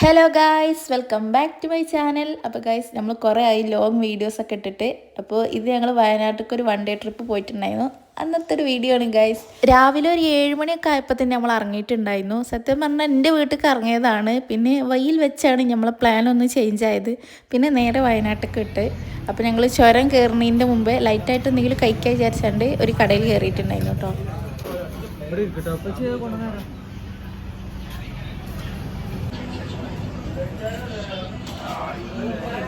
Hello guys welcome back to my channel അപ്പോൾ guys നമ്മൾ കുറേ ആയി ലോങ് വീഡിയോസൊക്കെ ഇട്ടിട്ട്. അപ്പോൾ ഇത് ഞങ്ങൾ വയനാട്ടിലേക്ക് ഒരു വൺ ഡേ ട്രിപ്പ് പോയിട്ടുണ്ടായിരുന്നു. അന്നത്തെ ഒരു വീഡിയോ ആണ് ഗായ്സ് രാവിലെ ഒരു ഏഴ് മണിയൊക്കെ ആയപ്പോൾ തന്നെ നമ്മൾ ഇറങ്ങിയിട്ടുണ്ടായിരുന്നു. സത്യം പറഞ്ഞാൽ എന്റെ വീട്ടിൽ ഇറങ്ങിയതാണ്. പിന്നെ വയ്യിൽ വെച്ചാണ് നമ്മളെ പ്ലാൻ ഒന്ന് ചേഞ്ച് ആയത്. പിന്നെ നേരെ വയനാട്ടിലേക്ക് ഇട്ട്. അപ്പോൾ ഞങ്ങൾ ചുരം കയറുന്നതിന്റെ മുമ്പേ ലൈറ്റായിട്ട് എന്തെങ്കിലും കഴിക്കാൻ വിചാരിച്ചാണ്ട് ഒരു കടയിൽ കയറിയിട്ടുണ്ടായിരുന്നു കേട്ടോ. ああ、いいね。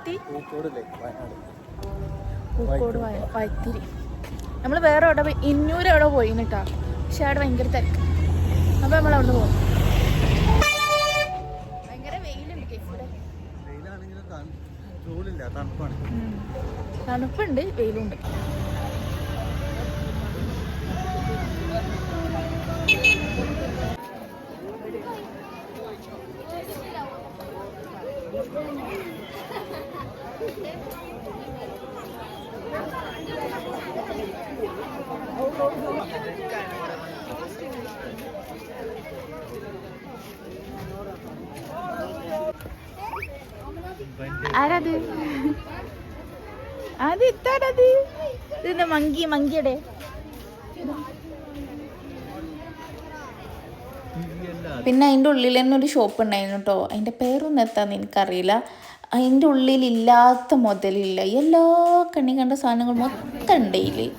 എത്തി പൂക്കോട് വയത്തിരി. നമ്മൾ വേറെ എവിടെ പോയി? ഇന്നൂര് എവിടെ പോയി കേട്ടോ പക്ഷെ അവിടെ ഭയങ്കര തിരക്ക്. അപ്പൊ നമ്മൾ അവിടെ പോകും ഭയങ്കര വെയിലുണ്ട് തണുപ്പുണ്ട് വെയിലുണ്ട് ആരത്? അത് ഇത്താരത്? ഇത് മങ്കി മങ്കിയുടെ. പിന്നെ അതിന്റെ ഉള്ളിൽ തന്നെ ഒരു ഷോപ്പ് ഉണ്ടായിരുന്നു കേട്ടോ. അതിന്റെ പേരൊന്നും എത്താന്ന് എനിക്കറിയില്ല. അതിന്റെ ഉള്ളിലില്ലാത്ത മുതലില്ല. എല്ലാ കണ്ണി കണ്ട സാധനങ്ങൾ മൊത്തം ഉണ്ട് ഇതിൽ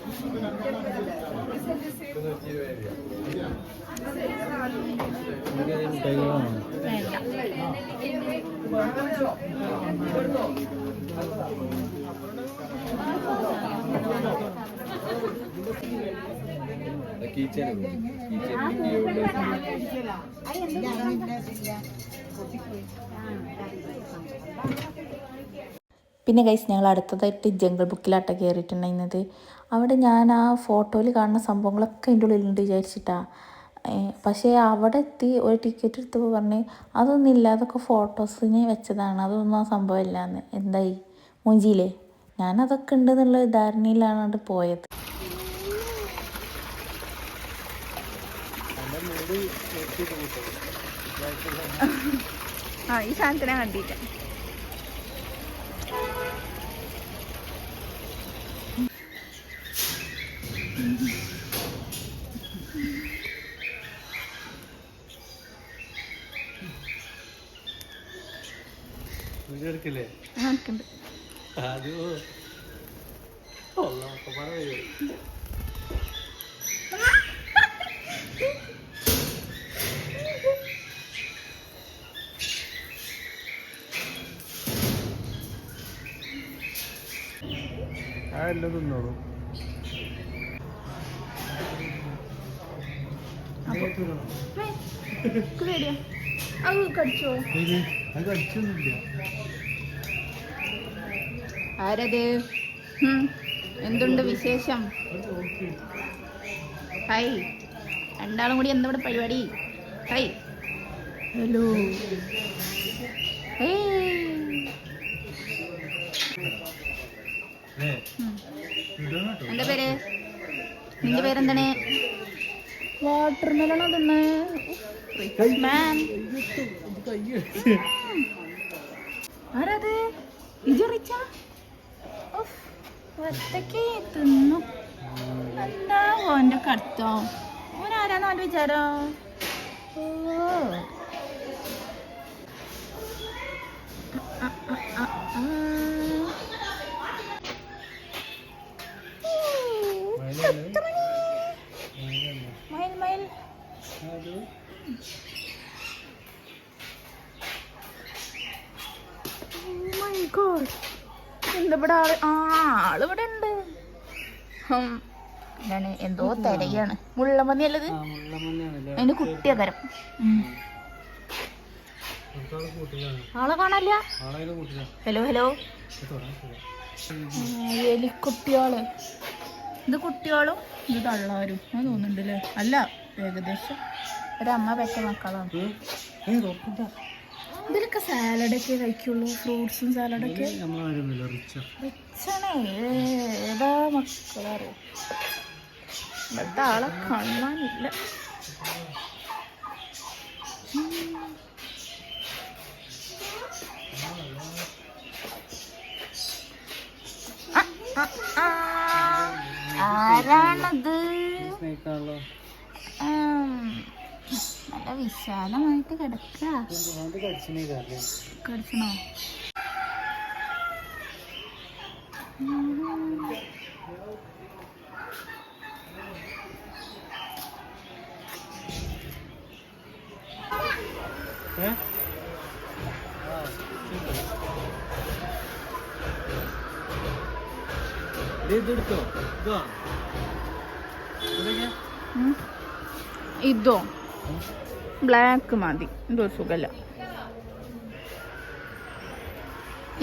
പിന്നെ ഗൈസ് ഞങ്ങൾ അടുത്തതായിട്ട് ജംഗിൾ ബുക്കിലാട്ട കയറിയിട്ടുണ്ടായിരുന്നത് അവിടെ ഞാൻ ആ ഫോട്ടോയിൽ കാണുന്ന സംഭവങ്ങളൊക്കെ അതിന്റെ ഉള്ളിലുണ്ട് വിചാരിച്ചിട്ടാ. പക്ഷേ അവിടെ എത്തി ഒരു ടിക്കറ്റ് എടുത്തപ്പോൾ പറഞ്ഞ് അതൊന്നും ഇല്ല അതൊക്കെ ഫോട്ടോസിന് വെച്ചതാണ് അതൊന്നും ആ സംഭവമില്ല എന്ന് എന്തായി? മുഞ്ചിയിലേ ഞാനതൊക്കെ ഉണ്ട് എന്നുള്ള ധാരണയിലാണ് അവിടെ പോയത്. ആ ഈ സാധനത്തിനെ കണ്ടിട്ട്. എടുക്കില്ലേ അത് ഒന്നാമത്തെ എല്ലാം തിന്നോളൂ. ആരത്? ഹും, എന്തുണ്ട് വിശേഷം? ഹായ് രണ്ടാളും കൂടി എന്താ ഇവിടെ പരിപാടി? Hi hello. എന്താ പേര്? നിന്റെ പേരെന്താണ്? വാട്ടർ മെലണോ തിന്ന് ആരത്? ഇജറിച്ച ഒറ്റയ്ക്ക് തിന്നു. എന്താ ഓന്റെ കടത്തോ? ആരാന്ന് അവന്റെ വിചാരോ? ഓ ആ, ആ, ആ, ആ. മയിൽ മയിൽ. Oh my god. എന്താ ഇവിടെ ആൾ? ആ ഉണ്ട്. എന്താണ് എന്തോ തിരയാണ്. മുള്ളമന്തി അല്ലത് അതിന് കുട്ടിയകരം ആളെ കാണാല്ല ആളെ ഹലോ ഹലോ എലിക്കുട്ടിയോൾ. ഇത് കുട്ടികളും ഇത് തള്ളാരും. അത് തോന്നുന്നുണ്ടല്ലേ? അല്ല ഏകദേശം ഒരമ്മ പെറ്റ മക്കളാണ്. ഇതിലൊക്കെ സാലഡൊക്കെ കഴിക്കുള്ളൂ ഫ്രൂട്ട്സും സാലഡൊക്കെ റിച്ചാണേ ഏതാ മക്കളറിയോ ഇവിടുത്തെ ആളെ കാണാനില്ല ആ, ആ, ആ. ആം, നല്ല വിശാലമായിട്ട് കിടക്ക. അത് കടിച്ചിനെ കാര്യം? കടിച്ചണോ ഏ? ഇതെടുത്തോ. ഇതോ. ഇതോ? ബ്ലാക്ക് മതി. എന്തോ സുഖല്ല.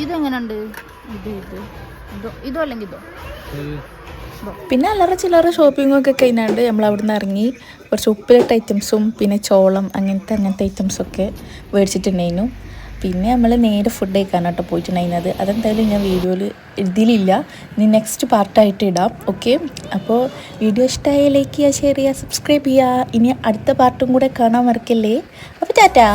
ഇതെങ്ങനുണ്ട്? ഇത് ഇത്. ഇതോ ഇതോ അല്ലെങ്കിൽ ഇതോ? പിന്നെ അല്ലറ ചില്ലറ ഷോപ്പിംഗ് ഒക്കെ കഴിഞ്ഞാണ്ട് നമ്മൾ അവിടെ നിന്ന് ഇറങ്ങി കുറച്ച് ഉപ്പിലിട്ട ഐറ്റംസും പിന്നെ ചോളം അങ്ങനത്തെ അങ്ങനത്തെ ഐറ്റംസൊക്കെ മേടിച്ചിട്ടുണ്ടായിരുന്നു. പിന്നെ നമ്മൾ നേരെ ഫുഡ് കഴിക്കാനാട്ടോ പോയിട്ടുണ്ടായിരുന്നത്. അതെന്തായാലും ഞാൻ വീഡിയോയിൽ ഇതിലില്ല. ഇനി നെക്സ്റ്റ് പാർട്ടായിട്ട് ഇടാം. ഓക്കെ അപ്പോൾ വീഡിയോ ഇഷ്ടമായ ലൈക്ക് ചെയ്യുക ഷെയർ ചെയ്യുക സബ്സ്ക്രൈബ് ചെയ്യുക. ഇനി അടുത്ത പാർട്ടും കൂടെ കാണാൻ മറക്കല്ലേ? അപ്പോൾ ടാറ്റാ.